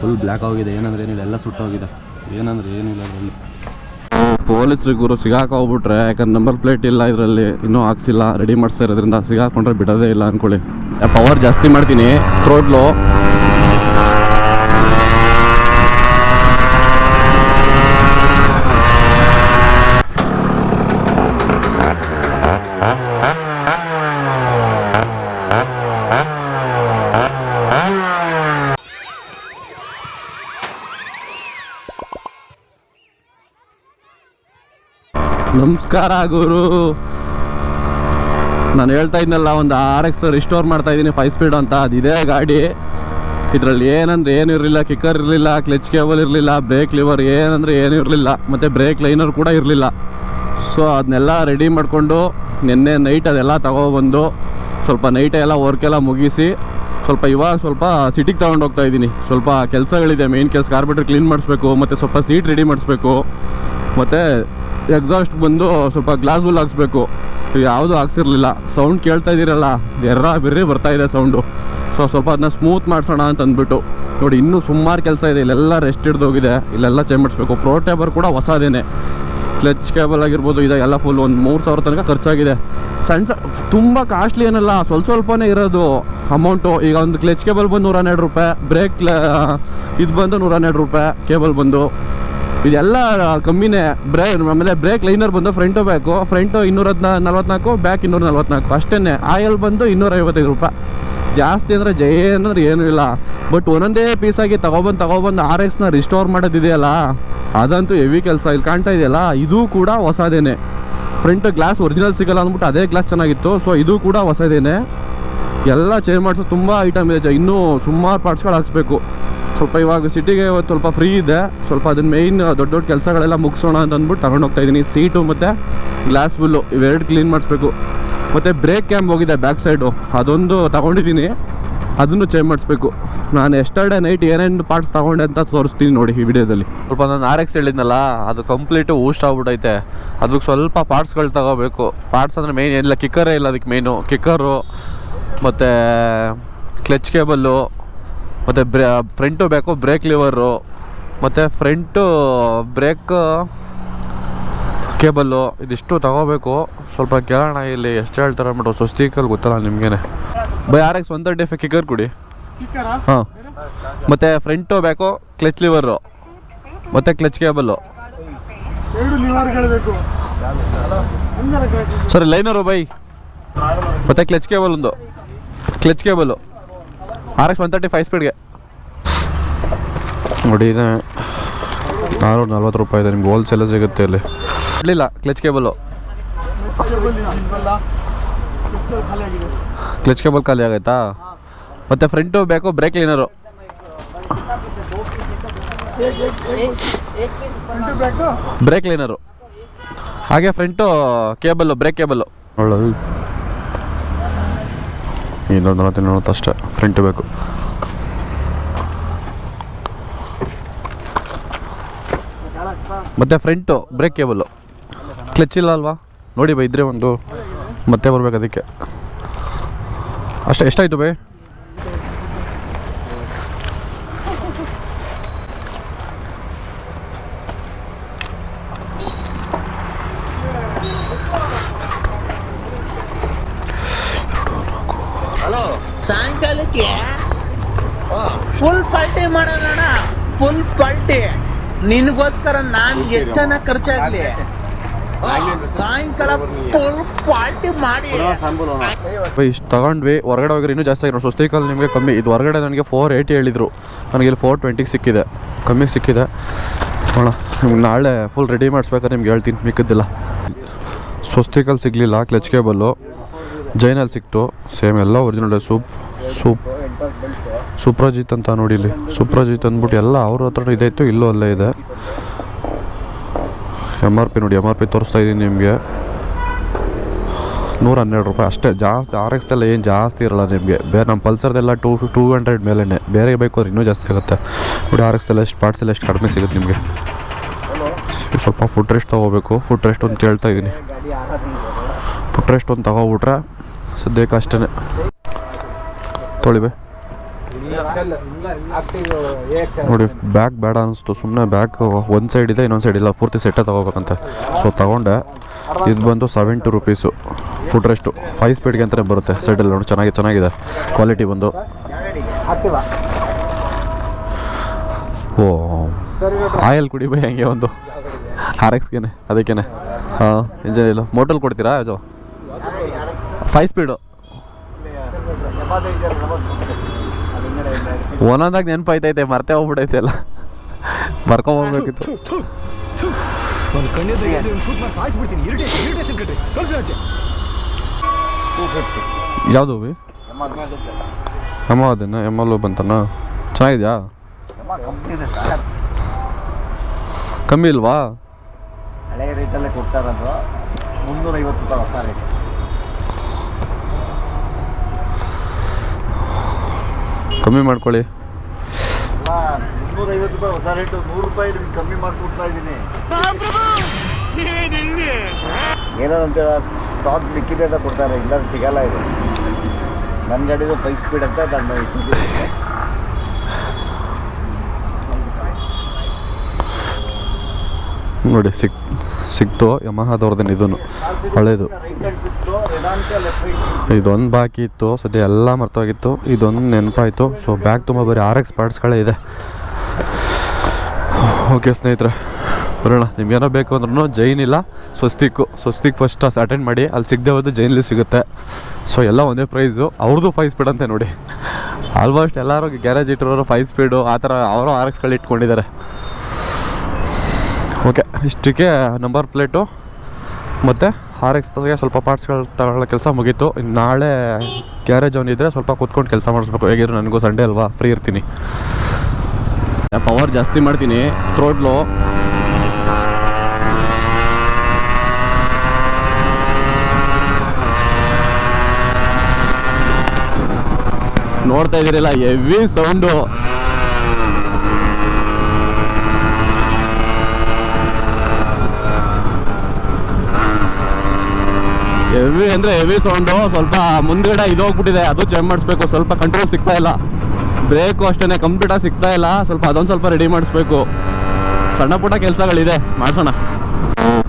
Full black ಆಗಿದೆ. ಏನಂದ್ರೆ ಏನಿಲ್ಲ, ಎಲ್ಲ ಸುಟ್ಟೋಗಿದೆ ಏನಂದ್ರೆ ಏನಿಲ್ಲ ಅದರಲ್ಲಿ. ಪೊಲೀಸ್ರಿಗೆ ಗುರು ಸಿಗಾಕೋಗ್ಬಿಟ್ರೆ ಯಾಕಂದ್ರೆ ನಂಬರ್ ಪ್ಲೇಟ್ ಇಲ್ಲ ಇದರಲ್ಲಿ, ಇನ್ನೂ ಹಾಕ್ಸಿಲ್ಲ ರೆಡಿ ಮಾಡಿಸ್ತಾ ಇರೋದ್ರಿಂದ ಸಿಗಾಕೊಂಡ್ರೆ ಬಿಡೋದೇ ಇಲ್ಲ ಅಂದ್ಕೊಳ್ಳಿ ಪವರ್ ಜಾಸ್ತಿ ಮಾಡ್ತೀನಿ ಥ್ರೋಟ್ಲು ನಮಸ್ಕಾರ, ಗುರು. ನಾನು ಹೇಳ್ತಾ ಇದ್ನಲ್ಲ, ಒಂದು ಆರ್ ಎಕ್ಸ್ ರಿಸ್ಟೋರ್ ಮಾಡ್ತಾ ಇದ್ದೀನಿ ಫೈವ್ ಸ್ಪೀಡ್ ಅಂತ. ಅದಿದೆ ಗಾಡಿ. ಇದರಲ್ಲಿ ಏನಂದ್ರೆ ಏನು ಇರಲಿಲ್ಲ ಕಿಕ್ಕರ್ ಇರಲಿಲ್ಲ ಕ್ಲಚ್ ಕೇಬಲ್ ಇರಲಿಲ್ಲ ಬ್ರೇಕ್ ಲಿವರ್ ಏನಂದ್ರೆ ಏನು ಇರಲಿಲ್ಲ, ಮತ್ತು ಬ್ರೇಕ್ ಲೈನರ್ ಕೂಡ ಇರಲಿಲ್ಲ. ಸೊ ಅದನ್ನೆಲ್ಲ ರೆಡಿ ಮಾಡಿಕೊಂಡು ನಿನ್ನೆ ನೈಟ್ ಅದೆಲ್ಲ ತಗೊಬಂದು, ಸ್ವಲ್ಪ ನೈಟ್ ಎಲ್ಲ ವರ್ಕ್ ಎಲ್ಲ ಮುಗಿಸಿ, ಸ್ವಲ್ಪ ಇವಾಗ ಸ್ವಲ್ಪ ಸಿಟಿಗೆ ತಗೊಂಡು ಹೋಗ್ತಾ ಇದ್ದೀನಿ. ಸ್ವಲ್ಪ ಕೆಲಸಗಳಿದೆ ಮೇನ್ ಕೆಲಸ ಕಾರ್ಪೆಟ್ರ್ ಕ್ಲೀನ್ ಮಾಡಿಸ್ಬೇಕು, ಮತ್ತು ಸ್ವಲ್ಪ ಸೀಟ್ ರೆಡಿ ಮಾಡಿಸ್ಬೇಕು, ಮತ್ತು ಎಕ್ಸಾಸ್ಟ್ ಬಂದು ಸ್ವಲ್ಪ ಗ್ಲಾಸ್ ಹಾಕ್ಸ್ಬೇಕು. ಯಾವುದು ಹಾಕ್ಸಿರ್ಲಿಲ್ಲ. ಸೌಂಡ್ ಕೇಳ್ತಾ ಇದ್ದೀರಲ್ಲ ಎರ್ರ ಬಿರ್ರಿ ಬರ್ತಾ ಇದೆ ಸೌಂಡು ಸೊ ಸ್ವಲ್ಪ ಅದನ್ನ ಸ್ಮೂತ್ ಮಾಡಿಸೋಣ ಅಂತ ಅಂದ್ಬಿಟ್ಟು. ನೋಡಿ, ಇನ್ನೂ ಸುಮಾರು ಕೆಲಸ ಇದೆ. ಇಲ್ಲೆಲ್ಲ ರೆಸ್ಟ್ ಹಿಡ್ದೋಗಿದೆ ಇಲ್ಲೆಲ್ಲ ಚೇಂಜ್ ಮಾಡಿಸ್ಬೇಕು. ಪ್ರೋ ಟೇಬರ್ ಕೂಡ ಹೊಸದೇನೆ. ಕ್ಲಚ್ ಕೇಬಲ್ ಆಗಿರ್ಬೋದು ಇದೆಲ್ಲ ಫುಲ್ ಒಂದು ಮೂರು ಸಾವಿರ ತನಕ ಖರ್ಚಾಗಿದೆ. ಸಣ್ಣ ತುಂಬ ಕಾಸ್ಟ್ಲಿ ಏನಲ್ಲ. ಸ್ವಲ್ಪ ಸ್ವಲ್ಪನೇ ಇರೋದು ಅಮೌಂಟು ಈಗ ಒಂದು ಕ್ಲಚ್ ಕೇಬಲ್ ಬಂದು ನೂರ ಹನ್ನೆರಡು ರೂಪಾಯಿ ಬ್ರೇಕ್ ಇದು ಬಂದು ನೂರ ಹನ್ನೆರಡು ರೂಪಾಯಿ ಕೇಬಲ್ ಬಂದು. ಇದೆಲ್ಲ ಕಮ್ಮಿನೇ. ಬ್ರೇಕ್ ಆಮೇಲೆ ಬ್ರೇಕ್ ಲೈನರ್ ಬಂದು ಫ್ರಂಟು ಬ್ಯಾಕು ಫ್ರಂಟು ಇನ್ನೂರ ನಲ್ವತ್ನಾಲ್ಕು ಬ್ಯಾಕ್ ಇನ್ನೂರ ನಲ್ವತ್ನಾಲ್ಕು ಅಷ್ಟೇ ಆಯಲ್ ಬಂದು ಇನ್ನೂರ ಐವತ್ತೈದು ರೂಪಾಯಿ. ಜಾಸ್ತಿ ಅಂದರೆ ಜಯ ಅಂದ್ರೆ ಏನೂ ಇಲ್ಲ. ಬಟ್ ಒಂದೊಂದೇ ಪೀಸಾಗಿ ತಗೊಬಂದು ತಗೊಬಂದು ಆರ್ ಎಕ್ಸ್ನ ರಿಸ್ಟೋರ್ ಮಾಡೋದಿದೆಯಲ್ಲ ಅದಂತೂ ಹೆವಿ ಕೆಲಸ. ಇಲ್ಲಿ ಕಾಣ್ತಾ ಇದೆಯಲ್ಲ? ಇದು ಕೂಡ ಹೊಸದೇನೆ. ಫ್ರಂಟ್ ಗ್ಲಾಸ್ ಒರಿಜಿನಲ್ ಸಿಗಲ್ಲ ಅಂದ್ಬಿಟ್ಟು ಅದೇ ಗ್ಲಾಸ್ ಚೆನ್ನಾಗಿತ್ತು. ಸೊ ಇದು ಕೂಡ ಹೊಸದೇನೆ. ಎಲ್ಲ ಚೇಂಜ್ ಮಾಡಿಸೋ ತುಂಬ ಐಟಮ್ ಇದೆ. ಇನ್ನೂ ಸುಮಾರು ಪಾರ್ಟ್ಸ್ಗಳು ಹಾಕ್ಸ್ಬೇಕು. ಸ್ವಲ್ಪ ಇವಾಗ ಸಿಟಿಗೆ ಸ್ವಲ್ಪ ಫ್ರೀ ಇದೆ. ಸ್ವಲ್ಪ ಅದನ್ನ ಮೇಯ್ನ್ ದೊಡ್ಡ ದೊಡ್ಡ ಕೆಲಸಗಳೆಲ್ಲ ಮುಗಿಸೋಣ ಅಂತ ಅಂದ್ಬಿಟ್ಟು ತಗೊಂಡು ಹೋಗ್ತಾ ಇದ್ದೀನಿ ಸೀಟು ಮತ್ತು ಗ್ಲಾಸ್ ಬುಲ್ಲು ಇವೆರಡು ಕ್ಲೀನ್ ಮಾಡಿಸ್ಬೇಕು. ಮತ್ತು ಬ್ರೇಕ್ ಕ್ಯಾಂಪ್ ಹೋಗಿದೆ ಬ್ಯಾಕ್ ಸೈಡು ಅದೊಂದು ತಗೊಂಡಿದ್ದೀನಿ ಅದನ್ನು ಚೇಂಜ್ ಮಾಡಿಸ್ಬೇಕು. ನಾನು ಎಸ್ಟರ್ಡೇ ನೈಟ್ ಏನೇನು ಪಾರ್ಟ್ಸ್ ತಗೊಂಡೆ ಅಂತ ತೋರಿಸ್ತೀನಿ ನೋಡಿ ಈ ವಿಡಿಯೋದಲ್ಲಿ. ಸ್ವಲ್ಪ ನಾನು ಆರ್ ಎಕ್ಸ್ ಹೇಳಿದ್ನಲ್ಲ, ಅದು ಕಂಪ್ಲೀಟು ಊಸ್ಟ್ ಆಗ್ಬಿಟ್ಟೈತೆ ಅದಕ್ಕೆ ಸ್ವಲ್ಪ ಪಾರ್ಟ್ಸ್ಗಳು ತಗೋಬೇಕು. ಪಾರ್ಟ್ಸ್ ಅಂದರೆ ಮೇಯ್ನ್ ಏನಿಲ್ಲ ಕಿಕ್ಕರೇ ಇಲ್ಲ ಅದಕ್ಕೆ ಮೇಯ್ನು ಕಿಕ್ಕರು ಮತ್ತು ಕ್ಲಚ್ ಕೇಬಲ್ಲು ಮತ್ತು brake front back brake lever ಮತ್ತು ಫ್ರಂಟು ಬ್ರೇಕ್ ಕೇಬಲ್ಲು ಇದಿಷ್ಟು ತಗೋಬೇಕು. ಸ್ವಲ್ಪ ಕೇಳೋಣ ಇಲ್ಲಿ ಎಷ್ಟು ಹೇಳ್ತಾರೆ ಅಂದ್ಬಿಟ್ಟು ಸ್ವಸ್ತಿಕಲ್ಲಿ ಗೊತ್ತಲ್ಲ ನಿಮಗೇನೆ. By R X one thirty five kicker ಕೊಡಿ ಹಾಂ. ಮತ್ತು ಫ್ರಂಟು ಬ್ಯಾಕು ಕ್ಲಚ್ ಲಿವರು ಮತ್ತು ಕ್ಲಚ್ ಕೇಬಲ್ಲು ಸರಿ ಲೈನರು ಬೈ. ಮತ್ತು ಕ್ಲಚ್ ಕೇಬಲ್ ಒಂದು. Clutch cable R X one thirty five ಸ್ಪೀಡ್ಗೆ ನೋಡಿ ಇದೆ. ಆರ್ನೂರ ನಲ್ವತ್ತು ರೂಪಾಯಿ ಇದೆ. ನಿಮ್ಗೆ ಹೋಲ್ಸೇಲ ಸಿಗುತ್ತೆ ಇಲ್ಲಿ. ಇರಲಿಲ್ಲ ಕ್ಲಚ್ ಕೇಬಲು ಕ್ಲಚ್ ಕೇಬಲ್ ಖಾಲಿ ಆಗೈತಾ? ಮತ್ತು ಫ್ರಂಟು ಬೇಕು brake liner front back brake liner ಹಾಗೆ ಫ್ರಂಟು ಕೇಬಲ್ಲು ಬ್ರೇಕ್ ಕೇಬಲ್ಲು ಒಳ್ಳೆದು. ಇನ್ನೊಂದು ನಲವತ್ತು ನಲವತ್ತು ಅಷ್ಟೇ. ಫ್ರಂಟ್ ಬೇಕು. ಮತ್ತು ಫ್ರಂಟು ಬ್ರೇಕ್ ಕೇಬಲ್ಲು ಕ್ಲಚ್ ಇಲ್ಲ ಅಲ್ವಾ? ನೋಡಿ ಬೈ, ಇದ್ರೆ ಒಂದು ಮತ್ತೆ ಬರ್ಬೇಕು ಅದಕ್ಕೆ. ಅಷ್ಟೇ, ಎಷ್ಟಾಯಿತು ಬೈ ಹಲೋ ಸಾಯಂಕಾಲಕ್ಕೆ ಫುಲ್ ಪಾರ್ಟಿ ಮಾಡೋಣ ಫುಲ್ ಪಾರ್ಟಿ ನಿನಗೋಸ್ಕರ ನಾನ್ ಎಷ್ಟನ ಖರ್ಚಾಗ್ಲಿ? ಸಾಯಂಕಾಲ ಫುಲ್ ಪಾರ್ಟಿ ಮಾಡಿ. ಇಷ್ಟು ತಗೊಂಡ್ವಿ. ಹೊರಗಡೆ ಹೋಗಿದ್ರೆ ಇನ್ನೂ ಜಾಸ್ತಿ ಆಗಿರೋ ಸ್ವಸ್ತಿಕಲ್ಲಿ ನಿಮಗೆ ಕಮ್ಮಿ. ಇದು ಹೊರಗಡೆ ನನಗೆ ಫೋರ್ ಏಯ್ಟಿ ಹೇಳಿದ್ರು. ನನಗೆ ಇಲ್ಲಿ ಫೋರ್ ಟ್ವೆಂಟಿಗೆ ಸಿಕ್ಕಿದೆ. ಕಮ್ಮಿಗೆ ಸಿಕ್ಕಿದೆ. ನೋಡೋಣ. ನಿಮ್ಗೆ ನಾಳೆ ಫುಲ್ ರೆಡಿ ಮಾಡಿಸ್ಬೇಕಾದ್ರೆ ನಿಮ್ಗೆ ಹೇಳ್ತೀನಿ. ಮಿಕ್ಕಿದ್ದಿಲ್ಲ. ಸ್ವಸ್ತಿಕಲ್ಲಿ ಸಿಗಲಿಲ್ಲ. ಕ್ಲಚ್ ಕೇಬಲ್ಲು ಜೈನಲ್ಲಿ ಸಿಕ್ತು. ಸೇಮ್ ಎಲ್ಲ ಒರಿಜಿನಲ್ ಸೂಪ್ ಸೂಪ್ ಸುಪ್ರಜಿತ್ ಅಂತ ನೋಡಿ ಇಲ್ಲಿ ಸುಪ್ರಜಿತ್ ಅಂದ್ಬಿಟ್ಟು ಎಲ್ಲ ಅವ್ರ ಹತ್ರ ಇದೆ, ಇತ್ತು, ಇಲ್ಲೂ ಅಲ್ಲೇ ಇದೆ. ಎಂ ಆರ್ ಪಿ ನೋಡಿ ಎಂ ಆರ್ ಪಿ ತೋರಿಸ್ತಾ ಇದ್ದೀನಿ ನಿಮಗೆ. ನೂರ ಹನ್ನೆರಡು ರೂಪಾಯಿ ಅಷ್ಟೇ, ಜಾಸ್ತಿ ಆರ್ ಎಕ್ಸ್ದೆಲ್ಲ ಏನು ಜಾಸ್ತಿ ಇರಲ್ಲ ನಿಮಗೆ. ಬೇರೆ ನಮ್ಮ ಪಲ್ಸರ್ದೆಲ್ಲ ಟೂ ಟೂ ಹಂಡ್ರೆಡ್ ಮೇಲೇ ಬೇರೆ ಬೇಕು ಅವ್ರು ಇನ್ನೂ ಜಾಸ್ತಿ ಆಗುತ್ತೆ. ನೋಡಿ ಆರ್ ಎಕ್ಸ್ದೆಲ್ಲ ಎಷ್ಟು ಪಾರ್ಟ್ಸ್ ಎಲ್ಲ ಎಷ್ಟು ಕಡಿಮೆ ಸಿಗುತ್ತೆ ನಿಮಗೆ. ಸ್ವಲ್ಪ ಫುಡ್ ರೆಸ್ಟ್ ತೊಗೋಬೇಕು. ಫುಡ್ ರೆಸ್ಟ್ ಒಂದು ಕೇಳ್ತಾ ಇದ್ದೀನಿ. ಫುಡ್ ರೆಸ್ಟ್ ಒಂದು ತಗೋಬಿಟ್ರೆ ಸದ್ಯಕ್ಕೆ ಅಷ್ಟೇ ತೊಳಿಬೆ ನೋಡಿ ಬ್ಯಾಗ್ ಬೇಡ ಅನಿಸ್ತು. ಸುಮ್ಮನೆ ಬ್ಯಾಗ್ ಒಂದು ಸೈಡ್ ಇದೆ, ಇನ್ನೊಂದು ಸೈಡ್ ಇಲ್ಲ. ಪೂರ್ತಿ ಸೆಟ್ಟೇ ತಗೋಬೇಕಂತ. ಸೊ ತಗೊಂಡೆ. ಇದು ಬಂದು seventy rupees food rest five ಸ್ಪೀಡ್ಗೆ ಅಂತಲೇ ಬರುತ್ತೆ. ಸೈಡಲ್ಲಿ ನೋಡಿ, ಚೆನ್ನಾಗಿ, ಚೆನ್ನಾಗಿದೆ. ಕ್ವಾಲಿಟಿ ಬಂದು. ಓ, ಆಯಲ್ ಕುಡಿಬೇ ಹೆಂಗೆ ಒಂದು? ಆರ್ ಎಕ್ಸ್ಗೇನೆ ಅದಕ್ಕೇನೆ. ಹಾಂ ಇಂಜನ್ ಇಲ್ಲ. ಮೋಟಲ್ ಕೊಡ್ತೀರಾ ಅದು ಫೈವ್ ಸ್ಪೀಡು ಒಂದೊಂದಾಗ ನೆನಪಾಯ್ತೈತೆ ಮರ್ತೇ ಹೋಗ್ಬಿಡೈತೆ ಎಲ್ಲ. ಬರ್ಕೊಂಬರ್ಬೇಕಿತ್ತು ಯಾವ್ದು ಕಣ್ಣೆದ್ರಿಗೆ ಒಂದು ಶೂಟ್ ಮಾಡಿ ಸಾಯಿಸ್ಬಿಡ್ತೀನಿ. ಇರಿಟೇಷನ್ ಇರಿಟೇಷನ್ ಕಟ್ರಿ ಕಳ್ಸಿ ಆಚೆ. ಯಾವುದು ಬಿ ಎಮ್ಮ ಅದನ್ನ ಎಂ ಎಲ್ ಬಂತನ? ಚೆನ್ನಾಗಿದ್ಯಾ? ಕಮ್ಮಿ ಇಲ್ವಾ? ಹಳೆ ರೇಟಲ್ಲೇ ಕೊಡ್ತಾರದು ಮುನ್ನೂರೈವತ್ತು ಮುನ್ನೂರ ಐವತ್ತು ರೂಪಾಯಿ ಹೊಸ ರೇಟ್ ಕಮ್ಮಿ ಮಾಡ್ಕೊಳ್ಳಿ. ಐವತ್ತು ರೂಪಾಯಿ ಹೊಸ ರೇಟು ನೂರು ರೂಪಾಯಿ ನಿಮ್ಗೆ ಕಮ್ಮಿ ಮಾಡಿಕೊಡ್ತಾ ಇದ್ದೀನಿ. ಏನಂತ ಸ್ಟಾಕ್ ಮಿಕ್ಕಿದೆ ಅಂತ ಕೊಡ್ತಾರೆ ಇಲ್ಲ ಸಿಗಲ್ಲ ಇದು. ನನ್ನ ಗಾಡಿದು ಫೈವ್ ಸ್ಪೀಡ್ ಅಂತ ನಾನು ಇಟ್ಟಿದ್ದೀನಿ. ನೋಡಿ ಸಿಕ್ ಸಿಕ್ತು ಯಮಹದವ್ರದ್ದೇನು ಇದನ್ನು. ಹಳೇದು. ಇದೊಂದು ಬಾಕಿ ಇತ್ತು, ಸದ್ಯ ಎಲ್ಲ ಮರ್ತೋಗಿತ್ತು. ಇದೊಂದು ನೆನಪಾಯಿತು. ಸೊ ಬ್ಯಾಗ್ ತುಂಬ ಬರೀ ಆರ್ ಎಕ್ಸ್ ಪಾರ್ಟ್ಸ್ಗಳೇ ಇದೆ. ಓಕೆ ಸ್ನೇಹಿತರೆ. ಬರೋಣ. ನಿಮ್ಗೇನೋ ಬೇಕು ಅಂದ್ರೂ ಜೈನ್ ಇಲ್ಲ. ಸ್ವಸ್ತಿಕ್ಕು ಸ್ವಸ್ತಿಕ್ ಫಸ್ಟ್ ಅಟೆಂಡ್ ಮಾಡಿ. ಅಲ್ಲಿ ಸಿಗದೆ ಹೋದ್ರೆ ಜೈನಲ್ಲಿ ಸಿಗುತ್ತೆ. ಸೊ ಎಲ್ಲ ಒಂದೇ ಪ್ರೈಸು ಅವ್ರದ್ದು ಫೈವ್ ಸ್ಪೀಡ್ ಅಂತೆ ನೋಡಿ. ಆಲ್ಮೋಸ್ಟ್ ಎಲ್ಲರೂ ಗ್ಯಾರೇಜ್ ಇಟ್ಟಿರೋರು ಫೈವ್ ಸ್ಪೀಡು ಆ ಥರ ಅವರು ಆರ್ ಎಕ್ಸ್ಗಳು ಇಟ್ಕೊಂಡಿದ್ದಾರೆ. ಇಷ್ಟಕ್ಕೆ ನಂಬರ್ ಪ್ಲೇಟು ಮತ್ತು ಆರ್ ಎಕ್ಸ್ಗೆ ಸ್ವಲ್ಪ ಪಾರ್ಟ್ಸ್ಗಳು ತಗೊಳ್ಳೋ ಕೆಲಸ ಮುಗೀತು. ಇನ್ನು ನಾಳೆ ಗ್ಯಾರೇಜ್ ಅವನಿದ್ರೆ ಸ್ವಲ್ಪ ಕೂತ್ಕೊಂಡು ಕೆಲಸ ಮಾಡಿಸ್ಬೇಕು. ಹೇಗಿದ್ರು ನನಗೂ ಸಂಡೇ ಅಲ್ವಾ? ಫ್ರೀ ಇರ್ತೀನಿ. ಪವರ್ ಜಾಸ್ತಿ ಮಾಡ್ತೀನಿ. ತ್ರೋಡ್ಲು ನೋಡ್ತಾ ಇದ್ದೀರಲ್ಲ ಹೆವಿ ಸೌಂಡು ಹೆವಿ ಅಂದರೆ ಹೆವಿ ಸೌಂಡು ಸ್ವಲ್ಪ ಮುಂದ್ಗಡೆ ಇದು ಹೋಗ್ಬಿಟ್ಟಿದೆ ಅದು ಚೇಂಜ್ ಮಾಡಿಸ್ಬೇಕು. ಸ್ವಲ್ಪ ಕಂಟ್ರೋಲ್ ಸಿಗ್ತಾ ಇಲ್ಲ. ಬ್ರೇಕು ಅಷ್ಟೇ ಕಂಪ್ಲೀಟಾಗಿ ಸಿಗ್ತಾ ಇಲ್ಲ. ಸ್ವಲ್ಪ ಅದೊಂದು ಸ್ವಲ್ಪ ರೆಡಿ ಮಾಡಿಸ್ಬೇಕು. ಸಣ್ಣ ಪುಟ್ಟ ಕೆಲಸಗಳಿದೆ. ಮಾಡ್ಸೋಣ.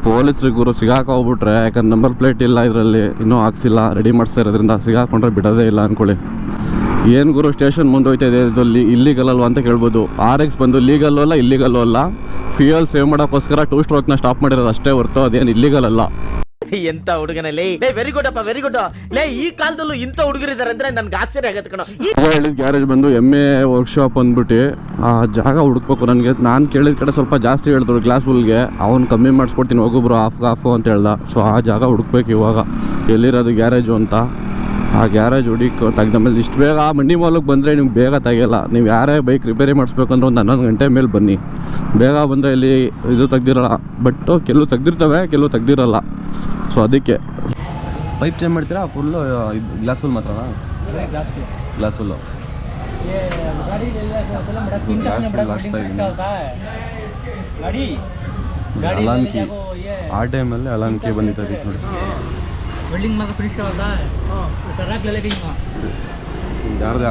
ಪೊಲೀಸ್ರಿಗೆ ಗುರು ಸಿಗಾಕ ಹೋಗ್ಬಿಟ್ರೆ, ಯಾಕಂದ್ರೆ ನಂಬರ್ ಪ್ಲೇಟ್ ಇಲ್ಲ ಇದರಲ್ಲಿ. ಇನ್ನೂ ಹಾಕ್ಸಿಲ್ಲ. ರೆಡಿ ಮಾಡಿಸ್ತಾ ಇರೋದ್ರಿಂದ ಸಿಗಾಕೊಂಡ್ರೆ ಬಿಡೋದೇ ಇಲ್ಲ ಅನ್ಕೊಳ್ಳಿ. ಏನು ಗುರು ಸ್ಟೇಷನ್ ಮುಂದೆ ಹೋಯ್ತಾ ಇದೆ. ಇದು ಇಲ್ಲಿಗಲ್ ಅಲ್ವಾ ಅಂತ ಕೇಳ್ಬೋದು. ಆರ್ ಎಕ್ಸ್ ಬಂದು ಲೀಗಲ್ಲು ಅಲ್ಲ ಇಲ್ಲಿಗಲ್ಲು ಅಲ್ಲ. ಫ್ಯೂಯಲ್ ಸೇವ್ ಮಾಡೋಕ್ಕೋಸ್ಕರ ಟೂ ಸ್ಟ್ರೋಕ್ನ ಸ್ಟಾಪ್ ಮಾಡಿರೋದು ಅಷ್ಟೇ ಹೊರ್ತು ಅದೇನು ಇಲ್ಲಿಗಲ್ ಅಲ್ಲ. ಎಂತ ಹುಡುಗನಲ್ಲಿ ಲೇ ವೆರಿ ಗುಡ್ ಅಪ್ಪ ವೆರಿ ಗುಡ್ ಲೇ, ಈ ಕಾಲದಲ್ಲೂ ಇಂಥ ಹುಡುಗರಿದ್ದಾರೆ ಅಂದ್ರೆ ನನ್ಗೆ ಆಶ್ಚರ್ಯ ಆಗತ್ತೆ ಕಣ. ಗ್ಯಾರೇಜ್ ಬಂದು ಎಮ್ಮೆ ಎ ವರ್ಕ್ಶಾಪ್ ಅಂದ್ಬಿಟ್ಟು ಆ ಜಾಗ ಹುಡುಕ್ಬೇಕು ನನಗೆ. ನಾನು ಕೇಳಿದ ಕಡೆ ಸ್ವಲ್ಪ ಜಾಸ್ತಿ ಹೇಳಿದ್ರು ಗ್ಲಾಸ್ ಫುಲ್ಗೆ ಅವ್ನು ಕಮ್ಮಿ ಮಾಡಿಸ್ಕೊಡ್ತೀನಿ ಹೋಗೊಬ್ರು ಆಫ್, ಆಫು ಅಂತ ಹೇಳ್ದ. ಸೊ ಆ ಜಾಗ ಹುಡುಕ್ಬೇಕು ಇವಾಗ. ಎಲ್ಲಿರೋದು ಗ್ಯಾರೇಜು ಅಂತ. ಆ ಗ್ಯಾರೇಜ್ ಹುಡುಕಿ ತೆಗ್ದ ಮೇಲೆ ಇಷ್ಟು ಬೇಗ ಆ ಮಂಡಿ ಮಾಲಕ್ಕೆ ಬಂದರೆ ನಿಮ್ಗೆ ಬೇಗ ತೆಗಿಯಲ್ಲ. ನೀವು ಯಾರೇ ಬೈಕ್ ರಿಪೇರಿ ಮಾಡಿಸ್ಬೇಕಂದ್ರೆ ಒಂದು ಹನ್ನೊಂದು ಗಂಟೆ ಮೇಲೆ ಬನ್ನಿ. ಬೇಗ ಬಂದರೆ ಇಲ್ಲಿ ಇದು ತೆಗ್ದಿರಲ್ಲ. ಬಟ್ ಕೆಲವು ತೆಗ್ದಿರ್ತವೆ ಕೆಲವು ತೆಗ್ದಿರಲ್ಲ. ಸೊ ಅದಕ್ಕೆ. ಪೈಪ್ ಚೇಂಜ್ ಮಾಡ್ತೀರಾ? ಫುಲ್ಲು ಗ್ಲಾಸ್ ಫುಲ್ ಮಾತ್ರ ಗ್ಲಾಸ್ ಫುಲ್ಲು ಅಲಾಂಕಿ. ಆ ಟೈಮಲ್ಲಿ ಅಲಾಂಕಿ ಬಂದಿತ್ತು ಬಂದಿದ್ದಾರೆ ನೋಡಿ. ವೆಲ್ಡಿಂಗ್ ಮಾತ್ರ ಫಿನಿಶ್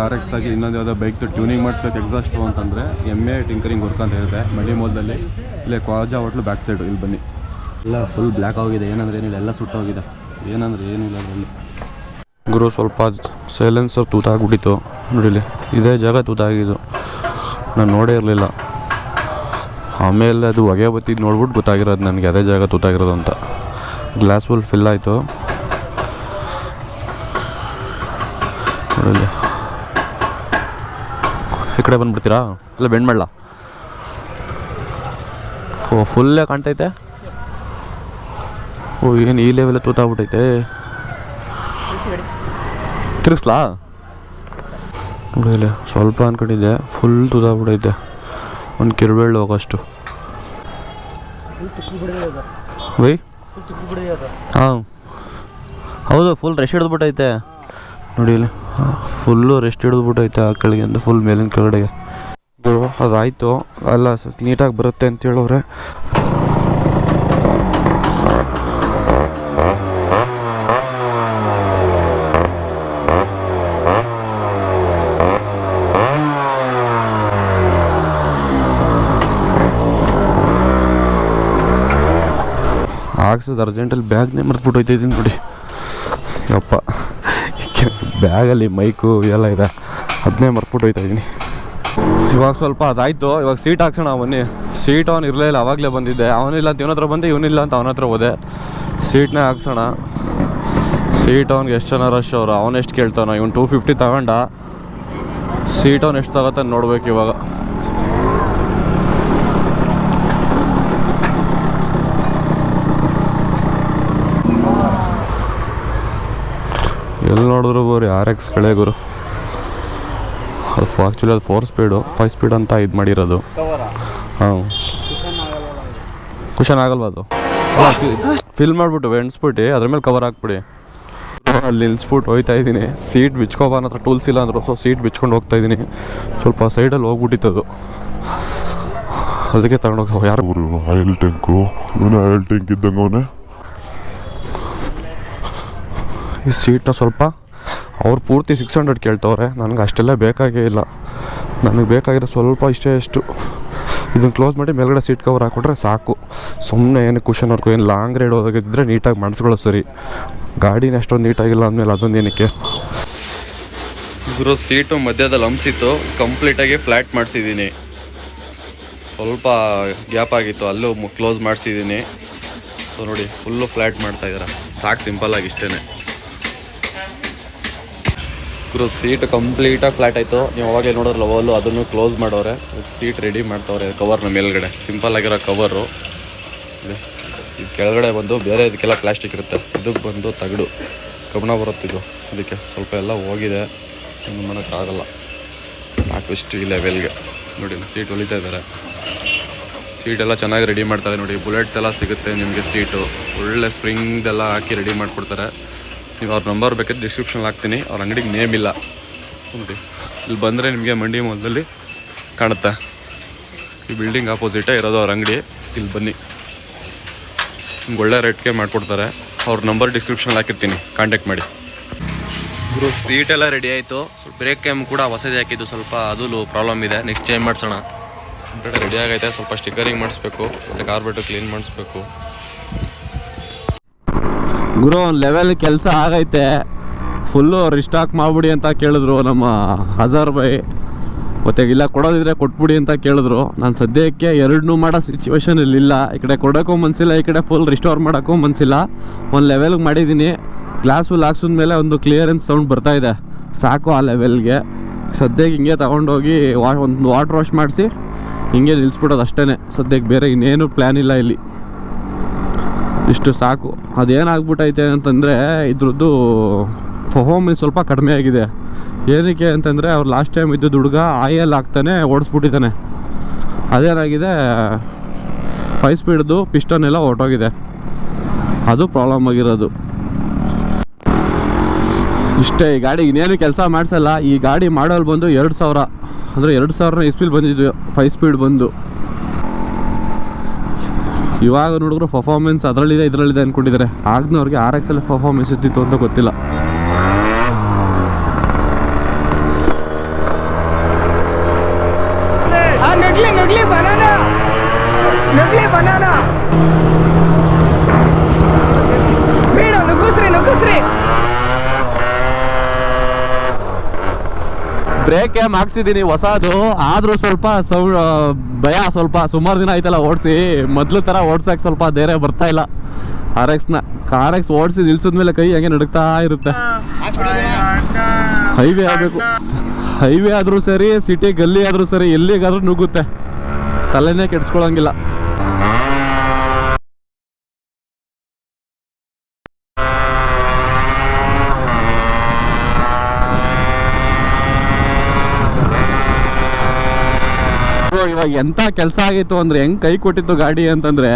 ಆರ್ ಎಕ್ಸ್ ತಾಗಿ ಇನ್ನೊಂದು ಯಾವುದೋ ಬೈಕ್ ಟ್ಯೂನಿಂಗ್ ಮಾಡಿಸ್ಬೇಕು ಎಕ್ಸಾಸ್ಟು ಅಂತಂದರೆ ಎಂ ಎ ಟಿಂಕರಿಂಗ್ ವರ್ಕ್ ಅಂತ ಹೇಳಿದೆ ಮಡಿ ಮೋಲ್ದಲ್ಲಿ ಇಲ್ಲೇ ಕ್ವಾಜಾ ಹೋಟ್ಲು ಬ್ಯಾಕ್ ಸೈಡು ಇಲ್ಲಿ ಬನ್ನಿ. ಎಲ್ಲ ಫುಲ್ ಬ್ಲ್ಯಾಕ್ ಆಗಿದೆ, ಏನಂದ್ರೆ ಏನಿಲ್ಲ, ಎಲ್ಲ ಸುಟ್ಟೋಗಿದೆ. ಏನಂದ್ರೆ ಏನಿಲ್ಲ ಅದರಲ್ಲಿ. ಗುರು, ಸ್ವಲ್ಪ ಸೈಲೆನ್ಸರ್ ತೂತಾಗ್ಬಿಟ್ಟಿತ್ತು. ನೋಡಿಲಿ ಇದೇ ಜಾಗ ತೂತಾಗಿದ್ದು. ನಾನು ನೋಡೇ ಇರಲಿಲ್ಲ. ಆಮೇಲೆ ಅದು ಹೊಗೆ ಬತ್ತಿದ್ದು ನೋಡ್ಬಿಟ್ಟು ಗೊತ್ತಾಗಿರೋದು ನನಗೆ, ಅದೇ ಜಾಗ ತೂತಾಗಿರೋದು ಅಂತ. ಗ್ಲಾಸ್ ಫುಲ್ ಫಿಲ್ ಆಯಿತು. ಈ ಕಡೆ ಬಂದ್ಬಿಡ್ತೀರಾ? ಇಲ್ಲ ಬೆಂಡ್ ಮಾಡಲ ಓ ಫುಲ್ಲೇ ಕಾಣ್ತೈತೆ? ಓ, ಏನು ಈ ಲೆವೆಲ್ ತೂತಾಗ್ಬಿಟ್ಟೈತೆ ತಿರ್ಗಿಸ್ಲಾ? ನೋಡಿಲ್ಲ, ಸ್ವಲ್ಪ ಅನ್ಕೊಂಡಿದ್ದೆ ಫುಲ್ ತೂತಾಗ್ಬಿಟ್ಟೈತೆ ಒಂದು ಕಿರುಬೆಳ್ಳು ಹೋಗೋಷ್ಟು. ಬೈ ಹಾಂ. ಹೌದು ಫುಲ್ ರಶ್ ಹಿಡಿದ್ಬಿಟ್ಟೈತೆ. ನೋಡಿ ಇಲ್ಲ. ಫುಲ್ಲು ರೆಸ್ಟ್ ಹಿಡಿದ್ಬಿಟ್ಟೈತೆ ಆ ಕೆಳಗೆ ಅಂದ್ರೆ ಫುಲ್ ಮೇಲಿನ ಕೆಳಗಡೆಗೆ. ಅದಾಯಿತು. ಅಲ್ಲ ನೀಟಾಗಿ ಬರುತ್ತೆ ಅಂತ ಹೇಳೋರೆ. ಹಾಕ್ಸೋದು ಅರ್ಜೆಂಟಲ್ಲಿ ಬ್ಯಾಗ್ನೇ ಮರ್ತ್ಬಿಟ್ಟೋಯ್ತಿದ್ದೀನಿ ನೋಡಿ. ಯಪ್ಪ. ಬ್ಯಾಗಲ್ಲಿ ಮೈಕು ಎಲ್ಲ ಇದೆ. ಅದನ್ನೇ ಮರ್ತ್ಬಿಟ್ಟು ಹೋಯ್ತಾ ಇದ್ದೀನಿ ಇವಾಗ ಸ್ವಲ್ಪ ಅದಾಯಿತು. ಇವಾಗ ಸೀಟ್ ಹಾಕ್ಸೋಣ ಬನ್ನಿ. ಸೀಟ್ ಅವನು ಇಲ್ಲ, ಅವಾಗಲೇ ಬಂದಿದ್ದೆ. ಅವನಿಲ್ಲ ಅಂತ ಇವನ ಹತ್ರ ಬಂದೆ ಇವನಿಲ್ಲ ಅಂತ ಅವನ ಹತ್ರ ಹೋದೆ. ಸೀಟ್ನೇ ಹಾಕ್ಸೋಣ. ಸೀಟ್ ಅವ್ನಿಗೆ ಎಷ್ಟು ಜನ ರಶ್ ಅವರು? ಅವನು ಎಷ್ಟು ಕೇಳ್ತಾನ? ಇವ್ನು ಟೂ ಫಿಫ್ಟಿ ತಗೊಂಡ. ಸೀಟ್ ಅವ್ನು ಎಷ್ಟು ತಗೋತಾನೆ ನೋಡ್ಬೇಕು ಇವಾಗ. ಎಲ್ಲಿ ನೋಡಿದ್ರು ಬರ್ರಿ ಆರ್ ಎಕ್ಸ್ ಕಳೆ ಗುರು? ಅದು ಆ್ಯಕ್ಚುಲಿ ಅದು ಫೋರ್ ಸ್ಪೀಡು ಫೈವ್ ಸ್ಪೀಡ್ ಅಂತ ಇದು ಮಾಡಿರೋದು. ಹಾಂ. ಕುಷನ್ ಆಗಲ್ವಾ ಅದು? ಫಿಲ್ ಮಾಡಿಬಿಟ್ಟು ಎಣ್ಸ್ಬಿಟ್ಟು ಅದ್ರ ಮೇಲೆ ಕವರ್ ಹಾಕ್ಬಿಡಿ. ಅಲ್ಲಿ ನಿಲ್ಸ್ಬಿಟ್ಟು ಹೋಯ್ತಾ ಇದ್ದೀನಿ. ಸೀಟ್ ಬಿಚ್ಕೋಬಾರ ಹತ್ರ ಟೂಲ್ಸ್ ಇಲ್ಲ ಅಂದರು ಸೊ ಸೀಟ್ ಬಿಚ್ಕೊಂಡು ಹೋಗ್ತಾ ಇದ್ದೀನಿ. ಸ್ವಲ್ಪ ಸೈಡಲ್ಲಿ ಹೋಗ್ಬಿಟ್ಟಿತ್ತದು. ಅದಕ್ಕೆ ತಗೊಂಡೋಗಿ ಯಾರು ಆಯಿಲ್ ಟ್ಯಾಂಕು ಆಯಿಲ್ ಟ್ಯಾಂಕ್ ಇದ್ದಂಗೆ ಅವನೇ ಈ ಸೀಟ್ನ ಸ್ವಲ್ಪ ಅವ್ರು ಪೂರ್ತಿ ಸಿಕ್ಸ್ ಹಂಡ್ರೆಡ್ ಕೇಳ್ತವ್ರೆ. ನನಗೆ ಅಷ್ಟೆಲ್ಲ ಬೇಕಾಗೇ ಇಲ್ಲ. ನನಗೆ ಬೇಕಾಗಿರೋ ಸ್ವಲ್ಪ ಇಷ್ಟೇ ಎಷ್ಟು ಇದನ್ನು ಕ್ಲೋಸ್ ಮಾಡಿ ಮೇಲ್ಗಡೆ ಸೀಟ್ ಕವರ್ ಹಾಕ್ಬಿಟ್ರೆ ಸಾಕು. ಸುಮ್ಮನೆ ಏನು ಕುಷನ್ ವರ್ಕು ಏನು ಲಾಂಗ್ ರೈಡ್ ಹೋದಾಗಿದ್ದರೆ ನೀಟಾಗಿ ಮಾಡಿಸ್ಕೊಳ್ಳೋ ಸರಿ. ಗಾಡಿನ ಅಷ್ಟೊಂದು ನೀಟಾಗಿಲ್ಲ ಅಂದಮೇಲೆ ಅದೊಂದು ಏನಕ್ಕೆ? ಗುರು ಸೀಟು ಮಧ್ಯದಲ್ಲಿ ಹಂಸಿತ್ತು. ಕಂಪ್ಲೀಟಾಗಿ ಫ್ಲ್ಯಾಟ್ ಮಾಡಿಸಿದ್ದೀನಿ ಸ್ವಲ್ಪ ಗ್ಯಾಪ್ ಆಗಿತ್ತು. ಅಲ್ಲೂ ಕ್ಲೋಸ್ ಮಾಡಿಸಿದ್ದೀನಿ ಸೊ ನೋಡಿ ಫುಲ್ಲು ಫ್ಲ್ಯಾಟ್ ಮಾಡ್ತಾ ಇದ್ದಾರೆ ಸಾಕು ಸಿಂಪಲ್ಲಾಗಿ ಇಷ್ಟೇ ಗುರು ಸೀಟ್ ಕಂಪ್ಲೀಟಾಗಿ ಫ್ಲಾಟ್ ಆಯಿತು. ನೀವು ಅವಾಗಲೇ ನೋಡೋರು ಲವಲ್ಲು ಅದನ್ನು ಕ್ಲೋಸ್ ಮಾಡೋರೆ. ಸೀಟ್ ರೆಡಿ ಮಾಡ್ತವ್ರೆ ಕವರ್ನ ಮೇಲ್ಗಡೆ. ಸಿಂಪಲ್ ಆಗಿರೋ ಕವರು ಕೆಳಗಡೆ ಬಂದು ಬೇರೆ ಇದಕ್ಕೆಲ್ಲ ಪ್ಲಾಸ್ಟಿಕ್ ಇರುತ್ತೆ. ಇದಕ್ಕೆ ಬಂದು ತಗಡು. ಕಬ್ಬಣ ಬರುತ್ತಿದ್ದು ಅದಕ್ಕೆ ಸ್ವಲ್ಪ ಎಲ್ಲ ಹೋಗಿದೆ. ಏನು ಮಾಡೋಕ್ಕಾಗಲ್ಲ ಸಾಕಷ್ಟು ಈ ಲೆವೆಲ್ಗೆ ನೋಡಿ ಸೀಟ್ ಹೊಲಿತಾ ಇದ್ದಾರೆ ಸೀಟೆಲ್ಲ ಚೆನ್ನಾಗಿ ರೆಡಿ ಮಾಡ್ತಾರೆ ನೋಡಿ. ಬುಲೆಟ್ ಎಲ್ಲ ಸಿಗುತ್ತೆ ನಿಮಗೆ ಸೀಟು ಒಳ್ಳೆ ಸ್ಪ್ರಿಂಗ್ದೆಲ್ಲ ಹಾಕಿ ರೆಡಿ ಮಾಡಿಕೊಡ್ತಾರೆ. ನೀವು ಅವ್ರ ನಂಬರ್ ಬೇಕಾದ್ರೆ ಡಿಸ್ಕ್ರಿಪ್ಷನ್ ಹಾಕ್ತೀನಿ. ಅವ್ರ ಅಂಗಡಿಗೆ ನೇಮ್ ಇಲ್ಲ. ಸುಮ್ಮನೆ ಇಲ್ಲಿ ಬಂದರೆ ನಿಮಗೆ ಮಂಡಿ ಮೂಲದಲ್ಲಿ ಕಾಣುತ್ತೆ. ಈ ಬಿಲ್ಡಿಂಗ್ ಆಪೋಸಿಟೇ ಇರೋದು ಅವ್ರ ಅಂಗಡಿ. ಇಲ್ಲಿ ಬನ್ನಿ. ನಿಮ್ಗೆ ಒಳ್ಳೆ ರೇಟ್ಗೆ ಮಾಡಿಕೊಡ್ತಾರೆ. ಅವ್ರ ನಂಬರ್ ಡಿಸ್ಕ್ರಿಪ್ಷನ್ ಹಾಕಿರ್ತೀನಿ. ಕಾಂಟ್ಯಾಕ್ಟ್ ಮಾಡಿ. ಗುರು ಸೀಟ್ ಎಲ್ಲ ರೆಡಿ ಆಯಿತು. ಬ್ರೇಕ್ ಕ್ಯಾಮ್ ಕೂಡ ಹೊಸದೇ ಹಾಕಿದ್ದು. ಸ್ವಲ್ಪ ಅದು ಪ್ರಾಬ್ಲಮ್ ಇದೆ. Next change ಮಾಡಿಸೋಣ. ರೆಡಿ ಆಗೈತೆ. ಸ್ವಲ್ಪ ಸ್ಟಿಕ್ಕರಿಂಗ್ ಮಾಡಿಸ್ಬೇಕು. ಮತ್ತು ಕಾರ್ಬೆಟು ಕ್ಲೀನ್ ಮಾಡಿಸ್ಬೇಕು. ಗುರು ಒಂದು ಲೆವೆಲ್ ಕೆಲಸ ಆಗೈತೆ. ಫುಲ್ಲು ರಿಸ್ಟಾಕ್ ಮಾಡ್ಬಿಡಿ ಅಂತ ಕೇಳಿದ್ರು ನಮ್ಮ ಹಜಾರ್ ಬೈ ಮತ್ತೆ ಇಲ್ಲ, ಕೊಡೋದಿದ್ರೆ ಕೊಟ್ಬಿಡಿ ಅಂತ ಕೇಳಿದ್ರು. ನಾನು ಸದ್ಯಕ್ಕೆ ಎರಡನ್ನೂ ಮಾಡೋ ಸಿಚುವೇಶನ್ ಇಲ್ಲ. ಈ ಕಡೆ ಕೊಡೋಕ್ಕೂ ಮನಸ್ಸಿಲ್ಲ ಈ ಕಡೆ ಫುಲ್ ರಿಸ್ಟೋರ್ ಮಾಡೋಕ್ಕೂ ಮನಸ್ಸಿಲ್ಲ ಒಂದು ಲೆವೆಲ್ಗೆ ಮಾಡಿದ್ದೀನಿ ಗ್ಲಾಸು ಲಾಕ್ಸಿದ ಮೇಲೆ ಒಂದು ಕ್ಲಿಯರೆನ್ಸ್ ಸೌಂಡ್ ಬರ್ತಾ ಇದೆ. ಸಾಕು ಆ ಲೆವೆಲ್ಗೆ ಸದ್ಯಕ್ಕೆ ಹಿಂಗೆ ತೊಗೊಂಡೋಗಿ ವಾ ಒಂದು ವಾಟ್ರ್ ವಾಶ್ ಮಾಡಿಸಿ, ಹಿಂಗೆ ನಿಲ್ಲಿಸ್ಬಿಡೋದು ಅಷ್ಟೇ ಸದ್ಯಕ್ಕೆ ಬೇರೆ ಇನ್ನೇನು ಪ್ಲ್ಯಾನ್ ಇಲ್ಲ ಇಲ್ಲಿ. ಇಷ್ಟು ಸಾಕು. ಅದೇನಾಗ್ಬಿಟ್ಟೈತೆ ಅಂತಂದರೆ ಇದ್ರದ್ದು ಪರ್ಫಾರ್ಮೆನ್ಸ್ ಸ್ವಲ್ಪ ಕಡಿಮೆ ಆಗಿದೆ. ಏನಕ್ಕೆ ಅಂತಂದರೆ ಅವ್ರು ಲಾಸ್ಟ್ ಟೈಮ್ ಇದ್ದಿದ್ದು ಹುಡುಗ ಆಯಲ್ ಹಾಕ್ತಾನೆ ಓಡಿಸ್ಬಿಟ್ಟಿದ್ದಾನೆ. ಅದೇನಾಗಿದೆ? ಫೈವ್ ಸ್ಪೀಡ್ದು ಪಿಸ್ಟನ್ ಎಲ್ಲ ಹೊರಟೋಗಿದೆ. ಅದು ಪ್ರಾಬ್ಲಮ್ ಆಗಿರೋದು. ಇಷ್ಟೇ, ಈ ಗಾಡಿ ಇನ್ನೇನು ಕೆಲಸ ಮಾಡಿಸಲ್ಲ. ಈ ಗಾಡಿ ಮಾಡೋಲ್ಲಿ ಬಂದು ಎರಡು ಸಾವಿರ. ಅಂದರೆ ಎರಡು ಸಾವಿರನ ಇಸ್ಪಿಲ್ ಬಂದಿದ್ದು ಫೈವ್ ಸ್ಪೀಡ್ ಬಂದು. ಇವಾಗ ನೋಡಿದ್ರು ಪರ್ಫಾರ್ಮೆನ್ಸ್ ಅದರಲ್ಲಿದೆ, ಇದರಲ್ಲಿದೆ ಅಂದ್ಕೊಂಡಿದ್ದಾರೆ ಆಗ್ನವ್ರಿಗೆ ಆರ್ ಎಕ್ಸ್ ಎಲ್ ಪರ್ಫಾರ್ಮೆನ್ಸ್ ಇದ್ದಿತ್ತು ಅಂತ ಗೊತ್ತಿಲ್ಲ. ಬನಾನ ನಗ್ಲಿ ಬನಾನ ಬೇಡ ನುಗ್ಗಿಸ್ರಿ ನುಗ್ಗಿಸ್ರಿ ಬ್ರೇಕ್ ಏಮ್ ಹಾಕ್ಸಿದ್ದೀನಿ ಹೊಸದು. ಆದರೂ ಸ್ವಲ್ಪ ಸೌ ಭಯ ಸ್ವಲ್ಪ. ಸುಮಾರು ದಿನ ಆಯ್ತಲ್ಲ ಓಡಿಸಿ. ಮೊದಲು ಥರ ಓಡ್ಸಕ್ಕೆ ಸ್ವಲ್ಪ ಧೈರ್ಯ ಬರ್ತಾ ಇಲ್ಲ. ಆರ್ ಎಕ್ಸ್ನ ಕಾರ್ ಎಕ್ಸ್ ಓಡಿಸಿ ನಿಲ್ಸಿದ್ಮೇಲೆ ಕೈ ಹಂಗೆ ನಡುಕ್ತಾ ಇರುತ್ತೆ. ಹೈವೇ ಆಗಬೇಕು. ಹೈವೇ ಆದರೂ ಸರಿ ಸಿಟಿ ಗಲ್ಲಿ ಆದರೂ ಸರಿ, ಎಲ್ಲಿಗಾದ್ರೂ ನುಗ್ಗುತ್ತೆ. ತಲೆನೇ ಕೆಡ್ಸ್ಕೊಳಂಗಿಲ್ಲ. ಇವಾಗ ಎಂಥ ಕೆಲಸ ಆಗಿತ್ತು ಅಂದರೆ ಹೆಂಗೆ ಕೈ ಕೊಟ್ಟಿತ್ತು ಗಾಡಿ ಅಂತಂದರೆ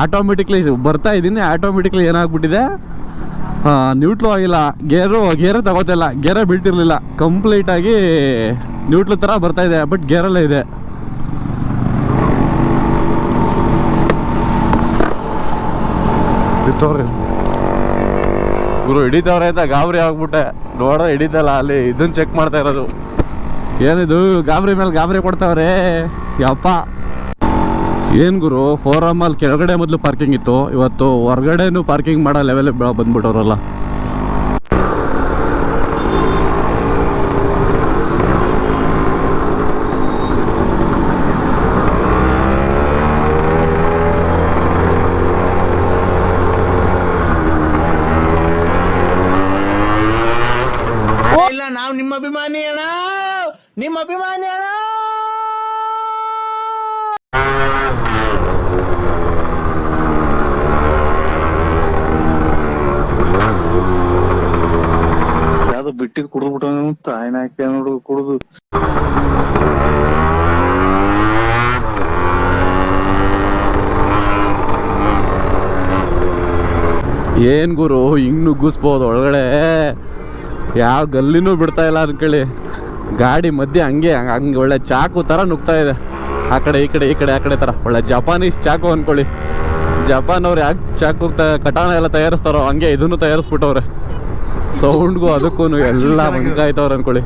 ಆಟೋಮೆಟಿಕ್ಲಿ ಬರ್ತಾ ಇದ್ದೀನಿ ಆಟೋಮೆಟಿಕ್ಲಿ ಏನಾಗ್ಬಿಟ್ಟಿದೆ? ನ್ಯೂಟ್ಲು ಆಗಿಲ್ಲ. ಗೇರು, ಗೇರೇ ತಗೋತಿಲ್ಲ ಗೇರೇ ಬೀಳ್ತಿರ್ಲಿಲ್ಲ. ಕಂಪ್ಲೀಟಾಗಿ ನ್ಯೂಟ್ಲು ಥರ ಬರ್ತಾ ಇದೆ ಬಟ್ ಗೇರಲ್ಲೇ ಇದೆ. ಗುರು ಹಿಡಿತವ್ರೆ ಅಂತ ಗಾಬರಿ ಆಗ್ಬಿಟ್ಟೆ. ನೋಡ್ರೆ ಹಿಡಿತಲ್ಲ, ಅಲ್ಲಿ ಇದನ್ನ ಚೆಕ್ ಮಾಡ್ತಾ ಇರೋದು. ಏನಿದು, ಗಾಬರಿ ಮೇಲೆ ಗಾಬರಿ ಕೊಡ್ತಾವ್ರೆ. ಯಪ್ಪ. ಏನ್ ಗುರು ಫೋರಮ್ ಅಲ್ಲಿ ಕೆಳಗಡೆ ಮೊದಲು ಪಾರ್ಕಿಂಗ್ ಇತ್ತು, ಇವತ್ತು ಹೊರಗಡೆನೂ ಪಾರ್ಕಿಂಗ್ ಮಾಡೋ ಲೆವೆಲ್ ಬಂದ್ಬಿಟ್ಟವ್ರಲ್ಲ ಇಲ್ಲ ನಾವು ನಿಮ್ಮ ಅಭಿಮಾನಿ ಅಣ್ಣ ನಿಮ್ಮ ಅಭಿಮಾನಿ ಅಣ್ಣ ಯಾವ್ದೋ ಬಿಟ್ಟಿದ್ ಕುಡಿದ್ಬಿಟ್ಟು ಹಾಕ್ತೇವೆ ಹಾಕಿ ನೋಡು ಕುಡಿದು. ಏನ್ ಗುರು, ಹಿಂಗ್ ನುಗ್ಗಿಸ್ಬೋದು ಒಳಗಡೆ? ಯಾವ ಗಲ್ಲಿನೂ ಬಿಡ್ತಾ ಇಲ್ಲ ಅನ್ಕೊಳ್ಳಿ. ಗಾಡಿ ಮಧ್ಯೆ ಹಂಗೆ, ಹಂಗ್- ಒಳ್ಳೆ ಚಾಕು ಥರ ನುಗ್ತಾ ಇದೆ. ಆ ಕಡೆ, ಈ ಕಡೆ ಈ ಕಡೆ, ಆ ಕಡೆ ಥರ ಒಳ್ಳೆ ಜಪಾನೀಸ್ ಚಾಕು ಅನ್ಕೊಳ್ಳಿ. ಜಪಾನ್ ಅವ್ರು ಯಾಕೆ ಚಾಕು ಕಟಾನ ಎಲ್ಲ ತಯಾರಿಸ್ತಾರೋ, ಹಂಗೆ ಇದನ್ನು ತಯಾರಿಸ್ಬಿಟ್ಟವ್ರೆ. ಸೌಂಡ್ಗೂ ಅದಕ್ಕೂ ಎಲ್ಲ ಮಂಗಾಯ್ತವ್ರ ಅನ್ಕೊಳ್ಳಿ.